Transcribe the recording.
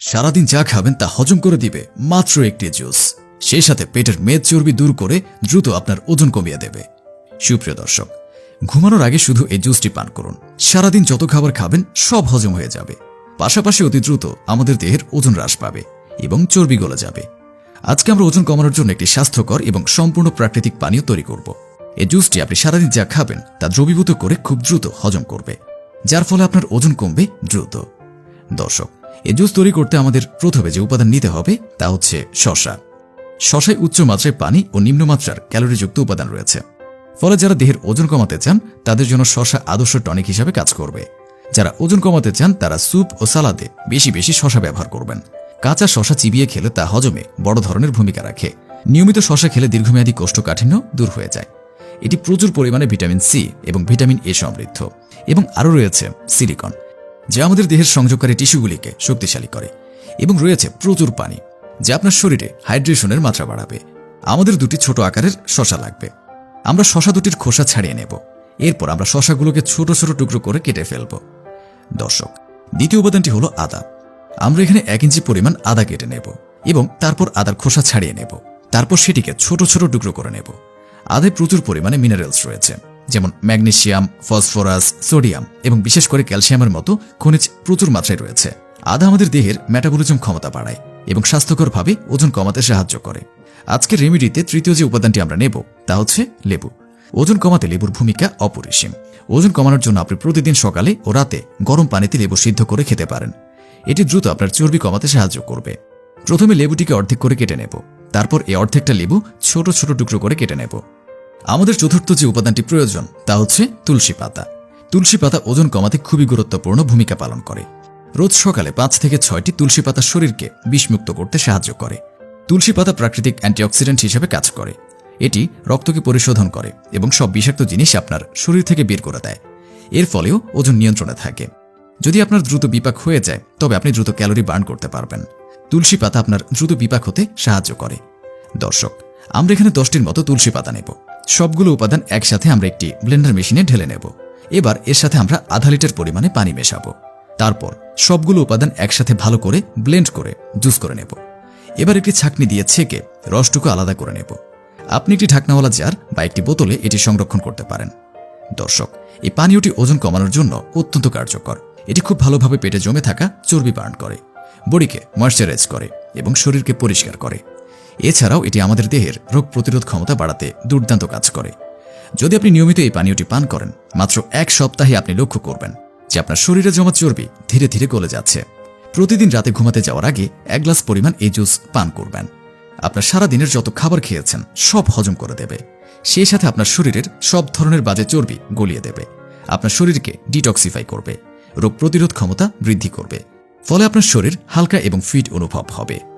সারাদিন যা খাবেন তা হজম করে দিবে মাত্র একটি জুস। সেই সাথে পেটের মেদ চর্বি দূর করে দ্রুত আপনার ওজন কমিয়ে দেবে। সুপ্রিয় দর্শক, ঘুমানোর আগে শুধু এই জুসটি পান করুন। সারাদিন যত খাবার খাবেন, সব হজম হয়ে যাবে। পাশাপাশি অতি দ্রুত আমাদের দেহের ওজন হ্রাস পাবে এবং চর্বি গলে যাবে। আজকে আমরা ওজন কমানোর জন্য একটি স্বাস্থ্যকর এবং সম্পূর্ণ প্রাকৃতিক পানীয় তৈরি করব। এই জুসটি আপনি সারাদিন যা খাবেন, তা দ্রবীভূত করে খুব দ্রুত হজম করবে, যার ফলে আপনার ওজন কমবে দ্রুত। দর্শক এই জুস তৈরি করতে আমাদের প্রথমে যে উপাদান নিতে হবে, তা হচ্ছে শশা। শশায় উচ্চ মাত্রায় পানি ও নিম্নমাত্রার ক্যালোরিযুক্ত উপাদান রয়েছে। ফলে যারা দেহের ওজন কমাতে চান, তাদের জন্য শশা আদর্শ টনিক হিসাবে কাজ করবে। যারা ওজন কমাতে চান, তারা স্যুপ ও সালাদে বেশি বেশি শশা ব্যবহার করবেন। কাঁচা শশা চিবিয়ে খেলে তা হজমে বড় ধরনের ভূমিকা রাখে। নিয়মিত শশা খেলে দীর্ঘমেয়াদী কোষ্ঠকাঠিন্য দূর হয়ে যায়। এটি প্রচুর পরিমাণে ভিটামিন সি এবং ভিটামিন এ সমৃদ্ধ এবং আরও রয়েছে, সিলিকন। যা আমাদের দেহের সংযোগকারী টিস্যুগুলিকে শক্তিশালী করে এবং রয়েছে প্রচুর পানি, যা আপনার শরীরে হাইড্রেশনের মাত্রা বাড়াবে। আমাদের দুটি ছোট আকারের শশা লাগবে। আমরা শশা দুটির খোসা ছাড়িয়ে নেব। এরপর আমরা শশাগুলোকে ছোট ছোট টুকরো করে কেটে ফেলব। দর্শক, দ্বিতীয় উপাদানটি হলো আদা। আমরা এখানে এক ইঞ্চি পরিমাণ আদা কেটে নেব এবং তারপর আদার খোসা ছাড়িয়ে নেব। তারপর সেটিকে ছোট ছোট টুকরো করে নেব। আদায় প্রচুর পরিমাণে মিনারেলস রয়েছে। যেমন ম্যাগনেসিয়াম ফসফরাস, সোডিয়াম এবং বিশেষ করে ক্যালসিয়ামের মতো খনিজ প্রচুর মাত্রায় রয়েছে। আদা আমাদের দেহের মেটাবলিজম ক্ষমতা বাড়ায় এবং স্বাস্থ্যকরভাবে ওজন কমাতে সাহায্য করে। আজকের রেমিডিতে তৃতীয় যে উপাদানটি আমরা নেব, তা হচ্ছে লেবু। ওজন কমাতে লেবুর ভূমিকা অপরিসীম। ওজন কমানোর জন্য আপনি প্রতিদিন সকালে ও রাতে গরম পানিতে লেবু সিদ্ধ করে খেতে পারেন। এটি দ্রুত আপনার চর্বি কমাতে সাহায্য করবে। প্রথমে লেবুটিকে অর্ধেক করে কেটে নেব। তারপর এই অর্ধেকটা লেবু ছোট ছোট টুকরো করে কেটে নেব। আমাদের চতুর্থ যে উপাদানটি প্রয়োজন, তা হচ্ছে তুলসী পাতা। তুলসী পাতা ওজন কমাতে খুবই গুরুত্বপূর্ণ ভূমিকা পালন করে। রোজ সকালে পাঁচ থেকে ছয়টি তুলসী পাতা শরীরকে বিষমুক্ত করতে সাহায্য করে। তুলসী পাতা প্রাকৃতিক অ্যান্টিঅক্সিডেন্ট হিসেবে কাজ করে। এটি রক্তকে পরিশোধন করে এবং সব বিষাক্ত জিনিস আপনার শরীর থেকে বের করে দেয়। এর ফলেও ওজন নিয়ন্ত্রণে থাকে। যদি আপনার দ্রুত বিপাক হয়ে যায়, তবে আপনি দ্রুত ক্যালোরি বার্ন করতে পারবেন। তুলসী পাতা আপনার দ্রুত বিপাক হতে সাহায্য করে। দর্শক, আমরা এখানে দশটির মতো তুলসী পাতা নেব। সবগুলো উপাদান একসাথে আমরা একটি ব্লেন্ডার মেশিনে ঢেলে নেব। এবার এর সাথে আমরা আধা লিটার পরিমাণে পানি মেশাবো। তারপর সবগুলো উপাদান একসাথে ভালো করে ব্লেন্ড করে জুস করে নেব। এবার একটি ছাকনি দিয়ে ছেঁকে রসটুকু আলাদা করে নেব। আপনি একটি ঢাকনাওয়ালা জার বা একটি বোতলে এটি সংরক্ষণ করতে পারেন। দর্শক, এই পানীয়টি ওজন কমানোর জন্য অত্যন্ত কার্যকর। এটি খুব ভালোভাবে পেটে জমে থাকা চর্বি বার্ন করে। বডিকে ময়শ্চারাইজ করে এবং শরীরকে পরিষ্কার করে। এছাড়াও এটি আমাদের দেহের রোগ প্রতিরোধ ক্ষমতা বাড়াতে দুর্দান্ত কাজ করে। যদি আপনি নিয়মিত এই পানীয়টি পান করেন, মাত্র এক সপ্তাহে আপনি লক্ষ্য করবেন যে আপনার শরীরে জমা চর্বি ধীরে ধীরে গলে যাচ্ছে। প্রতিদিন রাতে ঘুমাতে যাওয়ার আগে এক গ্লাস পরিমাণ এই জুস পান করবেন। আপনার সারা দিনের যত খাবার খেয়েছেন, সব হজম করে দেবে। সেই সাথে আপনার শরীরের সব ধরনের বাজে চর্বি গলিয়ে দেবে। আপনার শরীরকে ডিটক্সিফাই করবে। রোগ প্রতিরোধ ক্ষমতা বৃদ্ধি করবে। ফলে আপনার শরীর হালকা এবং ফিট অনুভব হবে।